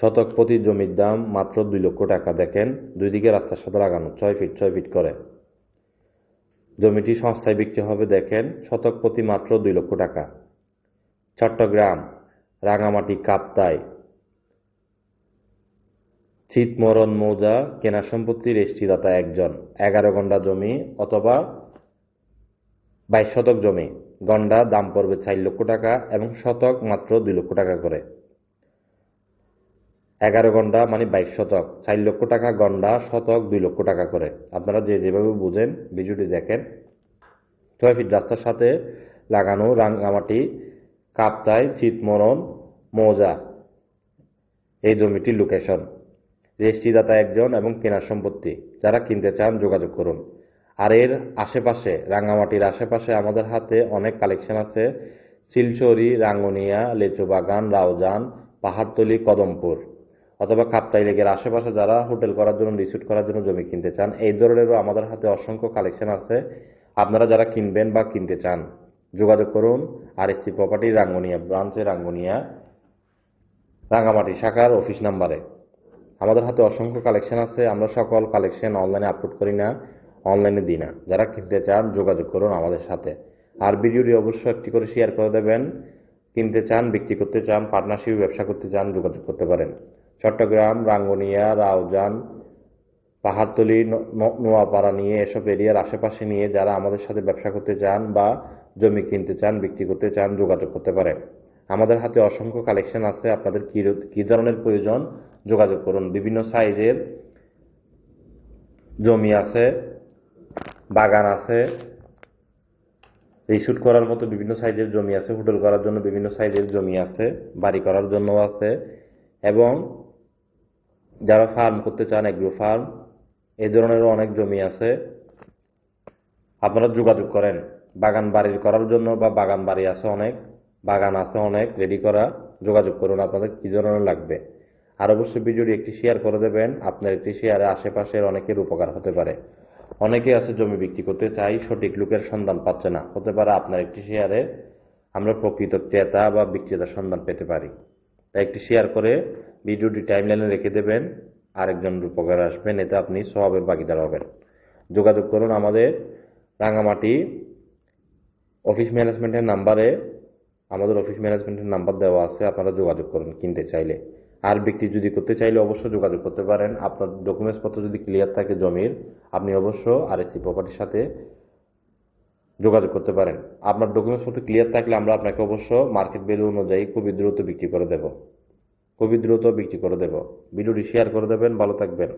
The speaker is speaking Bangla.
শতক প্রতি জমির দাম মাত্র দুই লক্ষ টাকা। দেখেন, দুই দিকে রাস্তার সাথে লাগানো, ছয় ফিট ছয় ফিট করে। জমিটি সংস্থায় বিক্রি হবে, দেখেন, শতক প্রতি মাত্র দুই লক্ষ টাকা। চট্টগ্রাম, রাঙামাটি, কাপ্তাই, চিতমরণ, মৌজা, কেনা সম্পত্তির রেজিস্ট্রিদাতা একজন। এগারো গন্ডা জমি অথবা বাইশ শতক জমি। গন্ডা দাম পড়বে চার লক্ষ টাকা এবং শতক মাত্র দুই লক্ষ টাকা করে। এগারো গন্ডা মানে বাইশ শতক, চার লক্ষ টাকা গন্ডা শতক, দুই লক্ষ টাকা করে। আপনারা যে যেভাবে বুঝেন, ভিডিওটি দেখেন। ফিট রাস্তার সাথে লাগানো রাঙ্গামাটি কাপ্তাই, চিতমরণ, মৌজা। এই জমিটির লোকেশন রেজিস্ট্রিদাতা একজন এবং কেনার সম্পত্তি। যারা কিনতে চান, যোগাযোগ করুন। আর এর আশেপাশে রাঙ্গামাটির আশেপাশে আমাদের হাতে অনেক কালেকশন আছে। শিলচরি, রাঙ্গুনিয়া লেচু বাগান রাউজান, পাহাড়তলি, কদমপুর। অথবা কাপ্তাই লেগের আশেপাশে যারা হোটেল করার জন্য, রিসুট করার জন্য জমি কিনতে চান, এই ধরনেরও আমাদের হাতে অসংখ্য কালেকশন আছে। আপনারা যারা কিনবেন বা কিনতে চান, যোগাযোগ করুন। আর এসসি প্রপার্টি রাঙ্গুনিয়া ব্রাঞ্চে, রাঙ্গুনিয়া, রাঙ্গামাটি শাখার অফিস নাম্বারে। আমাদের হাতে অসংখ্য কালেকশন আছে। আমরা সকল কালেকশন অনলাইনে আপলোড করি না, অনলাইনে দিই না। যারা কিনতে চান, যোগাযোগ করুন আমাদের সাথে। আর ভিডিওটি অবশ্যই একটি করে শেয়ার করে দেবেন। কিনতে চান, বিক্রি করতে চান পার্টনারশিপ ব্যবসা করতে চান, যোগাযোগ করতে পারেন। চট্টগ্রাম, রাঙ্গুনিয়া, রাউজান, পাহাড়তলি নোয়াপাড়া নিয়ে এসব এরিয়ার আশেপাশে নিয়ে যারা আমাদের সাথে ব্যবসা করতে চান বা জমি কিনতে চান, বিক্রি করতে চান, যোগাযোগ করতে পারেন। আমাদের হাতে অসংখ্য কালেকশন আছে, আপনাদের কী কি ধরনের প্রয়োজন যোগাযোগ করুন। বিভিন্ন সাইজের জমি আছে, বাগান আছে রিসুট করার মতো বিভিন্ন সাইজের জমি আছে, হোটেল করার জন্য বিভিন্ন সাইজের জমি আছে, বাড়ি করার জন্য আছে এবং যারা ফার্ম করতে চান এগ্রো ফার্ম এ ধরনেরও অনেক জমি আছে। আপনারা যোগাযোগ করেন। বাগান বাড়ির করার জন্য বা বাগান বাড়ি আছে অনেক, বাগান আছে অনেক রেডি করা, যোগাযোগ করুন আপনাদের কী ধরনের লাগবে। আর অবশ্যই ভিডিওটি একটি শেয়ার করে দেবেন, আপনার একটি শেয়ারে আশেপাশের অনেকের উপকার হতে পারে। অনেকে আছে জমি বিক্রি করতে চাই, সঠিক লোকের সন্ধান পাচ্ছে না। হতে পারে আপনার একটি শেয়ারে আমরা প্রকৃত ক্রেতা বা বিক্রেতার সন্ধান পেতে পারি। তাই একটি শেয়ার করে ভিডিওটি টাইমলাইনে রেখে দেবেন আরেকজনের উপকার আসবেন, এতে আপনি সবের ভাগিদার হবেন। যোগাযোগ করুন আমাদের রাঙামাটি অফিস ম্যানেজমেন্টের নাম্বারে আমাদের অফিস ম্যানেজমেন্টের নাম্বার দেওয়া আছে, আপনারা যোগাযোগ করুন কিনতে চাইলে। আর বিক্রি যদি করতে চাইলে অবশ্যই যোগাযোগ করতে পারেন। আপনার ডকুমেন্টস পত্র যদি ক্লিয়ার থাকে জমির, আপনি অবশ্য আরএসসি প্রপার্টির সাথে যোগাযোগ করতে পারেন। আপনার ডকুমেন্টস পত্র ক্লিয়ার থাকলে আমরা আপনাকে অবশ্য মার্কেট ভ্যালু অনুযায়ী খুবই দ্রুত বিক্রি করে দেব। খুবই দ্রুত বিক্রি করে দেব। ভিডিওটি শেয়ার করে দেবেন ভালো থাকবেন।